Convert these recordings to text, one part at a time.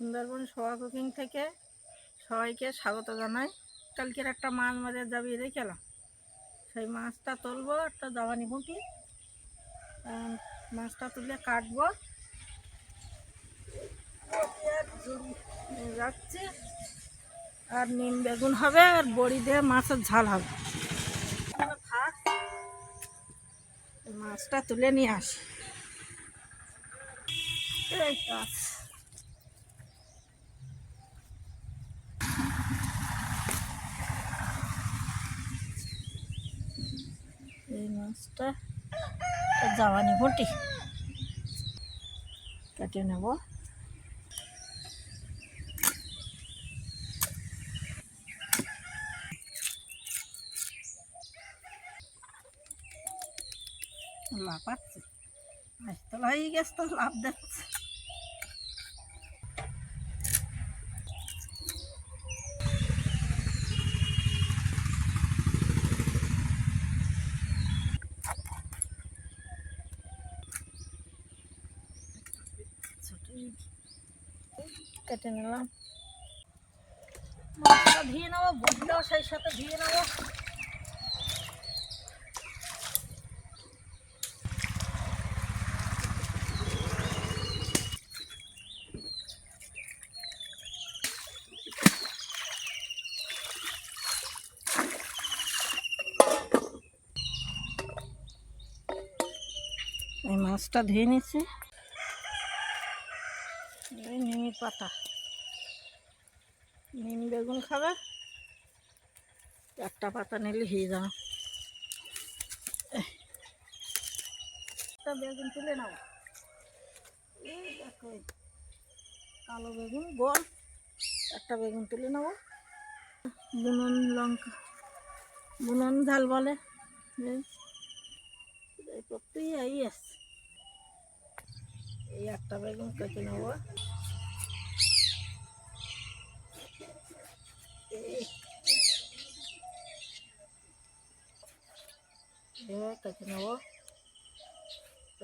সুন্দরবন সোয়া cooking থেকে সবাইকে স্বাগত জানাই। কালকের একটা মাছ মাঝে যাবি রেখেলাম সেই মাছটা তুলবো, একটা জাবানি বুটি মাছটা তুলে কাটবো। বটি আর নিম বেগুন হবে, আর বড়ি দিয়ে মাছের ঝাল হবে। মাছটা তুলে নিয়ে আসি। মাছটা জাওয়ানি বটি কেটে নেব। লাফাচ্ছে। মাছ তোলা হয়ে গেছে তো লাভ দেখছে। কেটে নিলাম। মাছটা ধুয়ে নেব বটিটাও সেই সাথে ধুয়ে নেব এই মাছটা ধুয়ে নিচ্ছি। এই নিমের পাতা। নিম বেগুন খাবে। একটা পাতা নিলে হয়ে এই, একটা বেগুন তুলে নাও। কালো বেগুন গোল একটা বেগুন তুলে নেব বুনন লঙ্কা বুনন ঝাল বলে। আছে এই একটা বেগুন কেটে নেব এই এভাবে কেটে নেব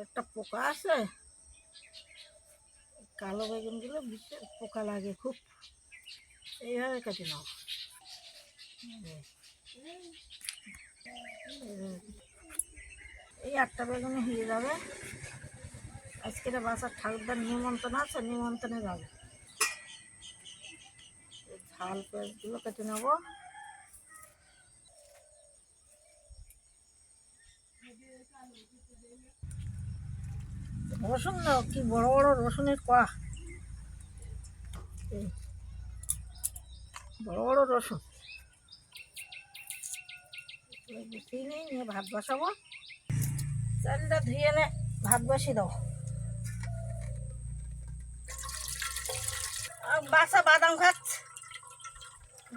একটা পোকা আছে কালো বেগুনগুলো বিশাল পোকা লাগে খুব এইভাবে কেটে নেব এই একটা বেগুনে হয়ে যাবে আজকের বাসার ঠাকুরদার নিমন্ত্রণ আছে নিমন্ত্রণে যাবে ঝাল পেঁয়াজগুলো কেটে নেব। রসুন না কি বড় বড় রসুনের কোয়া। বড় বড় রসুন। গুছিয়ে নিই নিয়ে ভাত বসাবো। চালটা ধুয়ে নে, ভাত বসিয়ে দাও। বাসা বাদাম খাচ্ছে?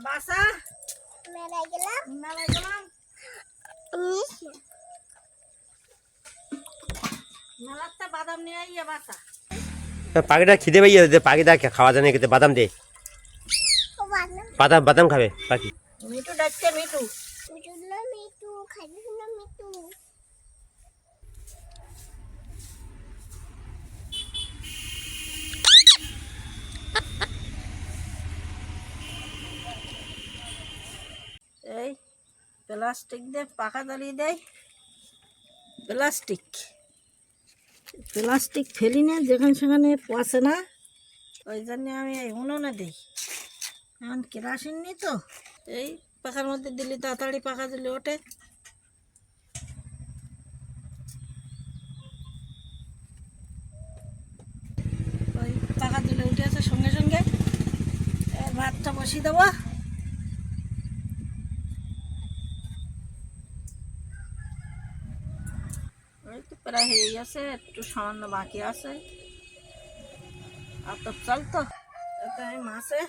বাসা মেলায় গেলাম মেলায় গেলাম মেলাতে বাদাম নিয়ে আইয়া বাসা পাখিটা খিদে পাইয়ে দে পাখিটা খাওয়া জানে খেতে বাদাম দে। বাদাম। বাদাম খাবে পাখি। মিঠু ডাকছে মিঠু। মিঠু না মিঠু খাবি না মিঠু। এই প্লাস্টিক দিয়ে পাখা জ্বালিয়ে দেয় প্লাস্টিক প্লাস্টিক ফেলি না, যেখানে সেখানে পচে না। ওই জন্য আমি এই উনুনে দিই। এখন কেরাসিন নি তো, এই পাখার মধ্যে দিলে তাড়াতাড়ি পাখা দিলে ওঠে। ওই পাখা দিলে উঠে আছে সঙ্গে সঙ্গে। ভাতটা বসিয়ে দেবো। এই তো প্রায় হয়ে গেছে, একটু সামান্য বাকি আছে। আর তো চল তো, এতে আমি মাছে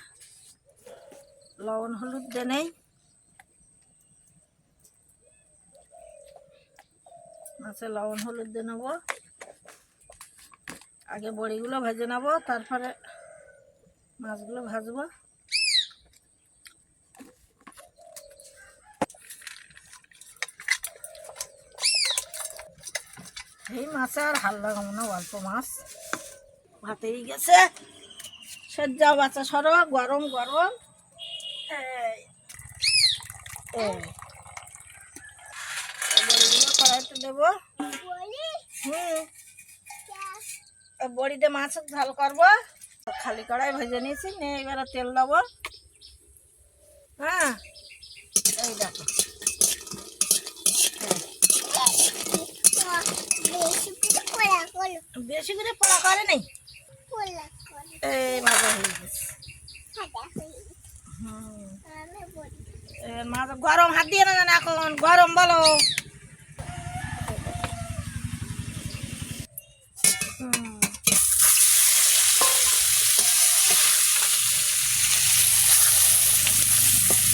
লবণ হলুদ দিয়ে নেই। মাছে লবণ হলুদ দিয়ে নেব। আগে বড়িগুলো ভেজে নেব, তারপরে মাছগুলো ভাজবো। এই মাছে আর হাল লাগাবো না, অল্প মাছ। ভাতেই গেছে। সজ্জা বাচ্চা সরো, গরম গরম। কড়াইতে দেবো। হুম। বড়িতে মাছ ঝাল করব। খালি কড়াই ভেজে নিয়েছি, নিয়ে এবারে তেল দেবো। হ্যাঁ? এই দেখো বেশি করে করা করো বেশি করে পোড়া করে নেই? এই ভাজা হয়ে গেছে। মাছ গরম হাত দিয়ে না এখন? গরম বলো। হুম।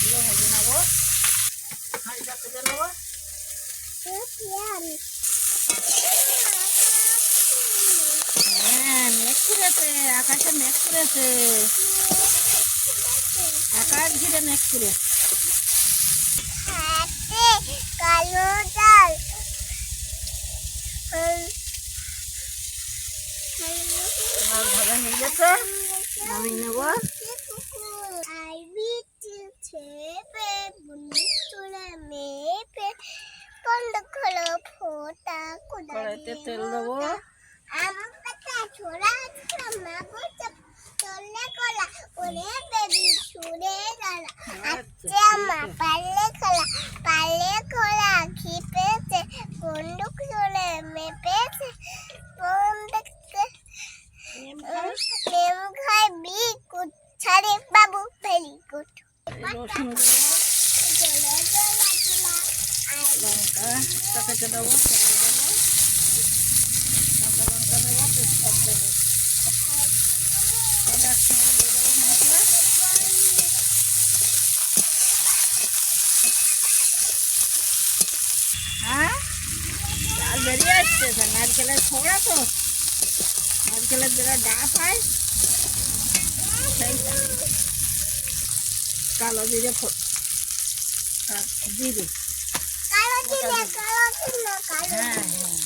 এগুলো ভেজে নেব হাঁড়িটা তুলে নেব আমি হ্যাঁ মেঘ করেছে আকাশে মেঘ করেছে আকাশ ঘিরে মেঘ করে কালো ডাল নেব। তেল দেবো পারলে খোলা পারলে খোলা খিপেছে বন্দুক চলে মেপেছে কোন দেখতে মেম খাই বি গুড ছাড়ে বাবু ভেরি গুড লঙ্কা কেটে দেবো লঙ্কা দেবো তেজপাত দেবো হ্যাঁ? বেরিয়ে আসছে নারকেলের ছোড়া তো নারকেলের যেটা ডাব হয় সেইটা কালো জিরে আর জিরে। হ্যাঁ হ্যাঁ।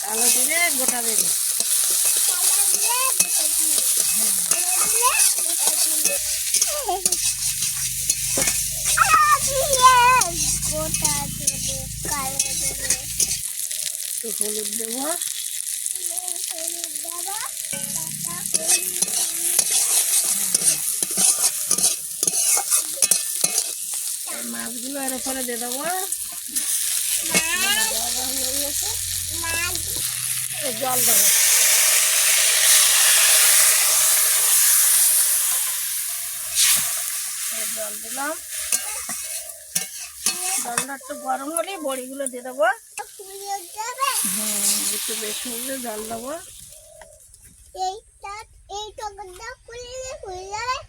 কালো জিরে গোটা একটু হলুদ দেবো। হলুদ দেবো টাটা হলুদ এই মাছগুলো এর উপরে দিয়ে দেবো, হয়ে? জল দেবো। জল দিলাম। জলটা একটু গরম হলে বড়িগুলো দিয়ে দেবো। হ্যাঁ একটু বেশি হলে জল দেবো।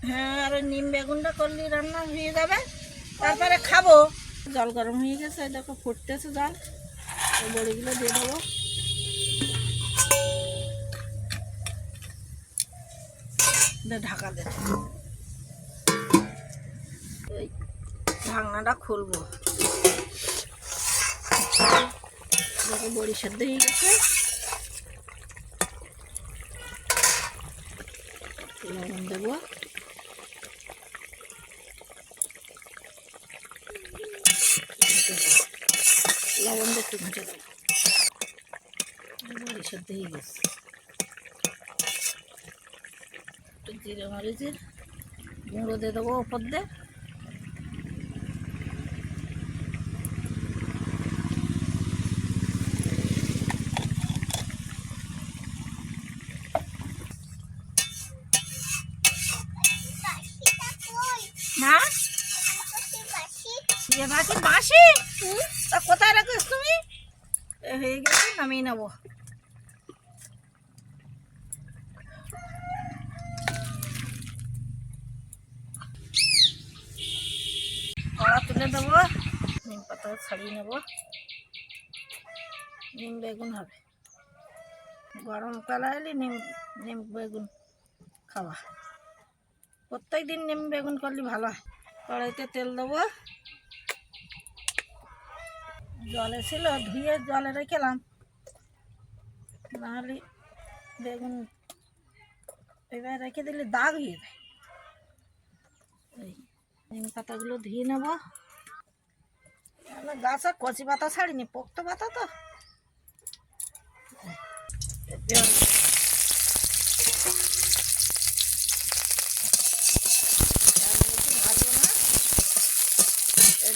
হ্যাঁ আর নিম বেগুনটা করলে রান্না হয়ে যাবে। তারপরে খাব। জল গরম হয়ে গেছে দেখো ফুটতেছে জল। বড়িগুলো দিয়ে দেবো। ঢাকা দে। এই ঢাকনাটা খুলবো। দেখো বড়ি সেদ্ধ হয়ে গেছে। লবণ দেবো লবণ দিয়ে একটু ঘেঁটে দেবো সেদ্ধ হয়ে গেছে একটু জিরে গুঁড়ো দিয়ে দেবো ওপর দিয়ে বাসিটা কই না বাসি বাসি ইয়ে বাকি বাসি তা কোথায় রাখিস তুমি এ হয়ে গেছে নামিয়ে নেব। কড়া তুলে দেবো নিম বেগুন হবে। এলে নিম নিম বেগুন খাওয়া। প্রত্যেক দিন নিম বেগুন করলে ভালো কড়াইতে তেল দেবো। জলে ছিল ধুয়ে জলে রেখেলাম নাহলে বেগুন এবার রেখে দিলে দাগ হয়ে যায় এই পাতাগুলো ধুয়ে নেব গাছে কচি পাতা ছাড়িনি পোক্ত পাতা তো আর।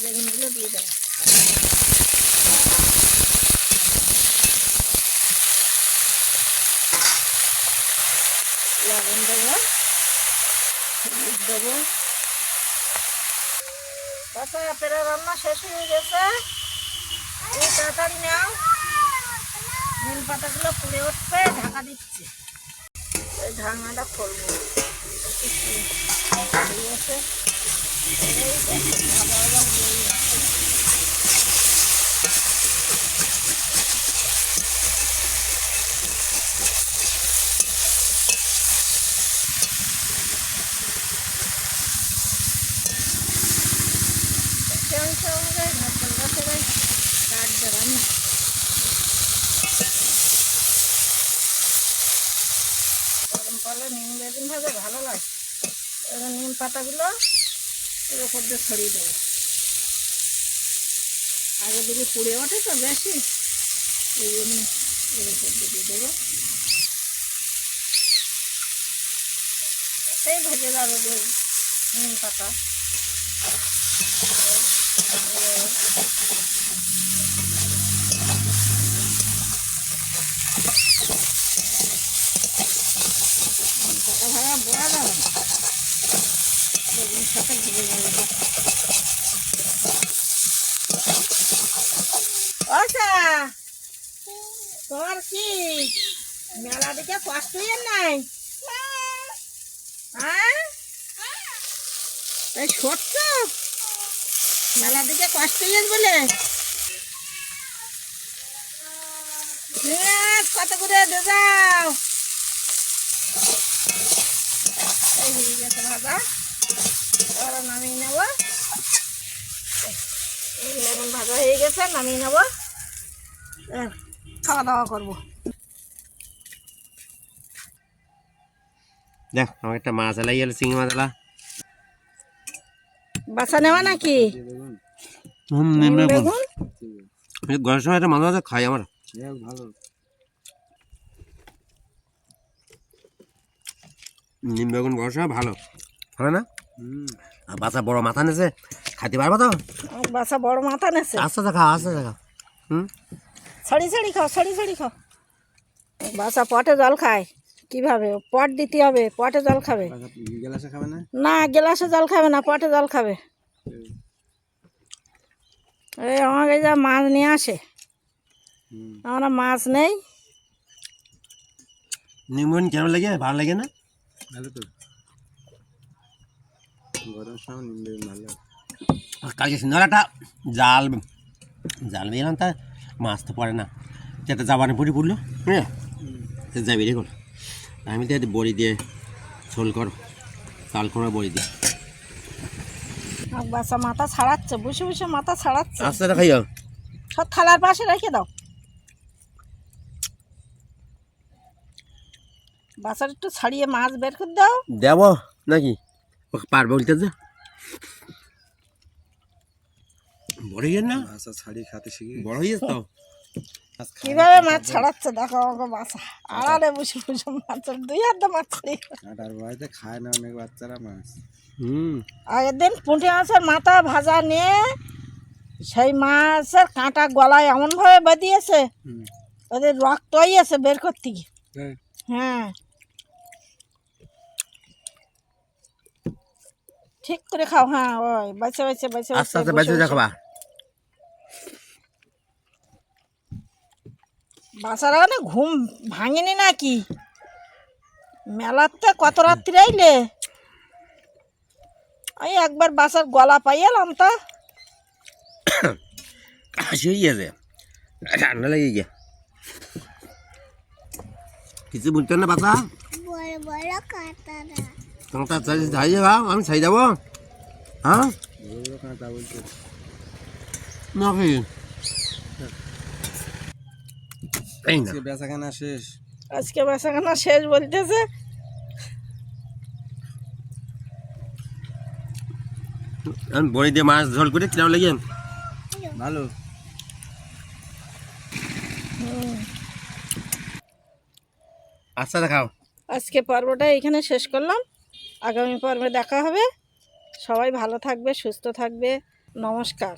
বেগুনগুলো দিয়ে দেবো লবণ দেবো হলুদ দেবো বাচ্চা পেরে রান্না শেষ হয়ে গেছে। এই তাড়াতাড়ি নাও। নীল পাতাগুলো পুড়ে উঠছে ঢাকা দিচ্ছে। এই ঢাকনাটা খুলবো। এই দেখো, ভাজা ভাজা হয়ে গেছে। সেই অনুযায়ী ঢাকন বসে কাঠ রান্না পালে নিম বেগুন ভাজা, ভালো লাগে। এবার নিম পাতাগুলো এর উপর দিয়ে ছড়িয়ে দেবো। আগে দিকে পুড়ে ওঠে তো বেশি ওই জন্য এর উপর দিয়ে দেবো। এই ভেজে যাবে নিম পাতা ভাড়া বোড়া যাবে না সাথে ভেজে যাবে আচ্ছা তোমার কি মেলা দিকে কষ্ট নাই? হ্যাঁ? এই সত্য? মেলা দিকে কষ্ট বলে? কত করে দে যাও? এই হয়ে গেছে ভাজা এবার নামিয়ে নেব। এই ভাজা হয়ে গেছে নামিয়ে নেব। খাওয়া দাওয়া করব। দেখ আমার একটা মাছ এলাই চিংড়ি মাছ এলা। বাসা নেওয়া নাকি? গরমের সময় একটা মাঝে মাঝে খাই আমরা। ভালো। নিম বেগুন গরমের সময় ভালো। ভালো না? আর বাচ্চা বড় মাথা নেছে? খাইতে পারব তো? বাসা বড় মাথা নেছে? আস্তে আস্তে খাও আস্তে আস্তে খাও। হুম? ছাড়ি ছাড়ি খাও ছাড়ি ছাড়ি খাও। বাসা পটে জল খায়। কীভাবে? পট দিতে হবে পটে জল খাবে। গেলাসে খাবে না? না গ্লাসে জল খাবে না পটে জল খাবে। এই আমাকে যা মাছ নিয়ে আসে। আমরা মাছ নেই। নিম বেগুন কেমন লাগে? ভালো লাগে না? ভালো তো গরম সময় নিম বেগুন ভালো আর কালকে সুন্দর একটা জাল জাল বেরলাম তা মাছ তো পড়ে না। যেটা যাবানে পড়ি পড়ল হ্যাঁ? যাবি রে আমি তো বড়ি দিয়ে ঝোল কর চাল করে বড়ি দিয়ে। বাসা মাথা ছাড়াচ্ছে বসে বসে মাথা ছাড়াচ্ছে। আস্তে খাইও। সব থালার পাশে রেখে দাও। বাসার একটু ছাড়িয়ে মাছ বের করে দাও। দেব নাকি? পারবে বলতে যে। বড় হয়ে না? আচ্ছা ছাড়ি খাতে শিখি বড় হয়ে তো। কীভাবে মাছ ছাড়াচ্ছে? দেখো আমাকে বাসা। আড়ালে বসে বসে মাছের দুই হাত মাছ ছাড়িয়ে কাটার বাড়িতে খায় না অনেক বাচ্চারা মাছ। হুম। আগের দিন পুঁটি মাছের মাথা ভাজা নিয়ে সেই মাছের কাঁটা গলায় এমনভাবে বেঁধিয়েছে হুম। ওদের রক্তই আছে বের করতে গিয়ে। হ্যাঁ। ঠিক করে খাও হ্যাঁ ওই বেছে বেছে বেছে আস্তে আস্তে বেঁচে যাবা বাসার মানে ঘুম ভাঙেনি নাকি? মেলাতে কত রাত্রি আইলে? ওই একবার বাসার গলা পাইয়ালাম তা। কাশি হয়ে গেছে। ঠান্ডা লেগে গিয়ে কিছু বুঝতে না বাচ্চা? বড় বড় কাঁটারা চাই ছাড়িয়ে ভাব আমি চাই যাব? হ্যাঁ? কাঁটা বলছে নাকি শেষ। আজকে বেচাখানা শেষ বলতেছে। আমি বড়ি দিয়ে মাছ ঝোল করে কিরাম লাগে? ভালো। আচ্ছা দেখাও। আজকে পর্বটা এখানে শেষ করলাম। আগামী পর্বে দেখা হবে। সবাই ভালো থাকবে সুস্থ থাকবে। নমস্কার।